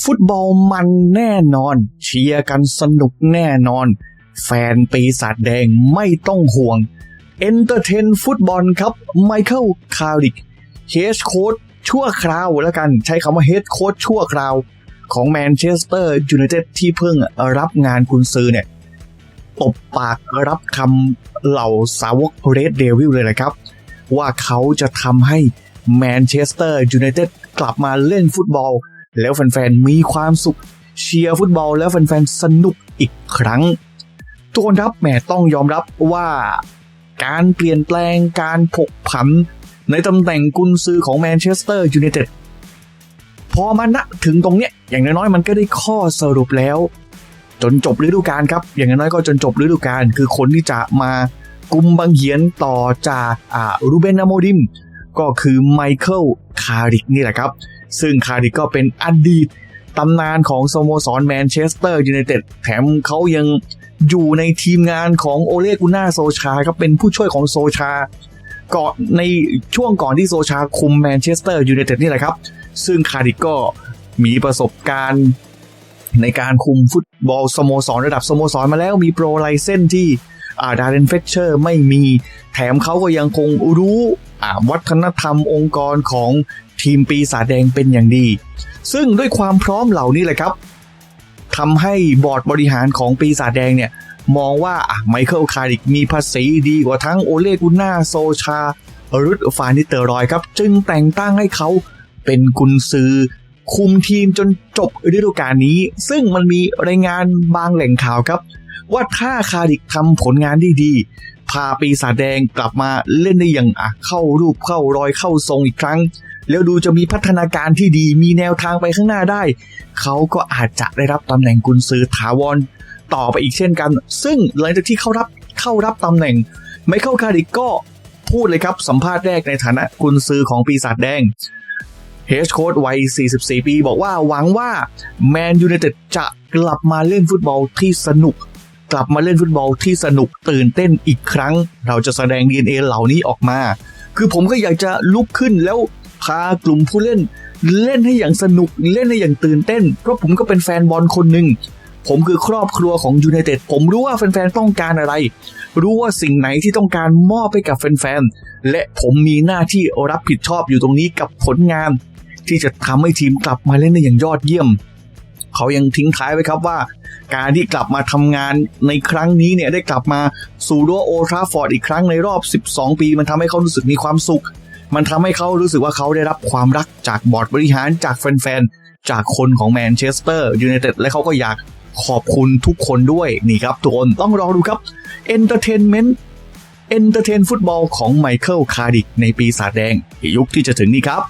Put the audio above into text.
ฟุตบอลมันแน่นอน เชียร์กันสนุกแน่นอน แฟนปีศาจแดงไม่ต้องห่วง เอนเตอร์เทนฟุตบอลครับไมเคิลคาริกเฮดโค้ชชั่วคราวแล้วกันใช้คำว่าเฮดโค้ชชั่วคราว ของแมนเชสเตอร์ยูไนเต็ดที่เพิ่งรับงานกุนซือเนี่ยตบปากรับคำเหล่าสาวกเรดเดวิลเลยแหละครับ ว่าเขาจะทำให้แมนเชสเตอร์ยูไนเต็ดกลับมาเล่นฟุตบอล แล้วแฟนๆมีความสุขเชียร์ฟุตบอลแล้วแฟนๆสนุกอีกครั้ง ทุกคนครับแหมต้องยอมรับว่า การเปลี่ยนแปลงการผกผัน ในตำแหน่งกุนซือของแมนเชสเตอร์ยูไนเต็ดพอมาณถึงตรงเนี้ยอย่างน้อยๆมันก็ได้ข้อสรุปแล้ว จนจบฤดูกาลครับ อย่างน้อยก็จนจบฤดูกาลคือคนที่จะมากุมบังเหียนต่อจากอ่ารูเบนอาโมดิม ก็คือไมเคิลคาริกนี่แหละครับ ซึ่งคาริก็เป็นอดีตตำนานของสโมสรแมนเชสเตอร์ยูไนเต็ดแถมเขายังอยู่ในทีมงานของโอเลกุน่าโซชาครับเป็นผู้ช่วยของโซชาก่อนในช่วงก่อนที่โซชาคุมแมนเชสเตอร์ยูไนเต็ดนี่แหละครับ ซึ่งคาริก็มีประสบการณ์ในการคุมฟุตบอลสโมสรระดับสโมสรมาแล้วมีโปรไลเซนที่อาดาร์เรนเฟชเชอร์ไม่มี แถมเขาก็ยังคงรู้วัฒนธรรมองค์กรของ ทีมปีศาจแดงเป็นอย่างดี ซึ่งด้วยความพร้อมเหล่านี้แหละครับทำให้บอร์ดบริหารของปีศาจแดงเนี่ยมองว่าไมเคิลคาริกมีภาษีดีกว่าทั้งโอเลกุน่าโซชารุดฟานิเตอร์รอยครับ จึงแต่งตั้งให้เขาเป็นกุนซือ คุมทีมจนจบฤดูกาลนี้ ซึ่งมันมีรายงานบางแหล่งข่าวครับ ว่าถ้าคาริกทำผลงานได้ดีพาปีศาจแดงกลับมาเล่นได้อย่างเข้ารูปเข้ารอยเข้าทรงอีกครั้ง แล้วดูจะมีพัฒนาการที่ดีมีแนวทางไปข้างหน้าได้ เขาก็อาจจะได้รับตำแหน่งกุนซือถาวรต่อไปอีกเช่นกัน ซึ่งหลังจากที่เข้ารับเข้ารับตำแหน่ง ไมเคิลคาริกก็พูดเลยครับ สัมภาษณ์แรกในฐานะกุนซือของปีศาจแดงเฮดโค้ดวัย 44 ปี บอกว่าหวังว่าแมนยูไนเต็ดจะกลับมาเล่นฟุตบอลที่สนุก กลับมาเล่นฟุตบอลที่สนุกตื่นเต้นอีกครั้ง เราจะแสดง DNA เหล่านี้ออกมา คือผมก็อยากจะลุกขึ้นแล้ว พากลุ่มผู้เล่น เล่นให้อย่างสนุกเล่นให้อย่างตื่นเต้น เพราะผมก็เป็นแฟนบอลคนหนึ่งผมคือครอบครัวของยูไนเต็ดผมรู้ว่าแฟนๆต้องการอะไร รู้ว่าสิ่งไหนที่ต้องการมอบให้กับแฟนๆและผมมีหน้าที่รับผิดชอบอยู่ตรงนี้กับผลงาน ที่จะทำให้ทีมกลับมาเล่นได้อย่างยอดเยี่ยม เขายังทิ้งท้ายไว้ครับว่า การที่กลับมาทำงานในครั้งนี้เนี่ยได้กลับมาสู่รั้วโอทราฟอร์ดอีกครั้งในรอบ 12 ปี มันทำให้เขารู้สึกมีความสุข มันทำให้เขารู้สึกว่าเขาได้รับความรักจากบอร์ดบริหารจากแฟนๆ จากคนของแมนเชสเตอร์ยูไนเต็ดและเขาก็อยากขอบคุณทุกคนด้วยนี่ครับทุกคนต้องรอดูครับเอนเตอร์เทนเมนต์เอนเตอร์เทนฟุตบอลของไมเคิลคาร์ดิกในปีศาจแดงในยุคที่จะถึงนี้ครับ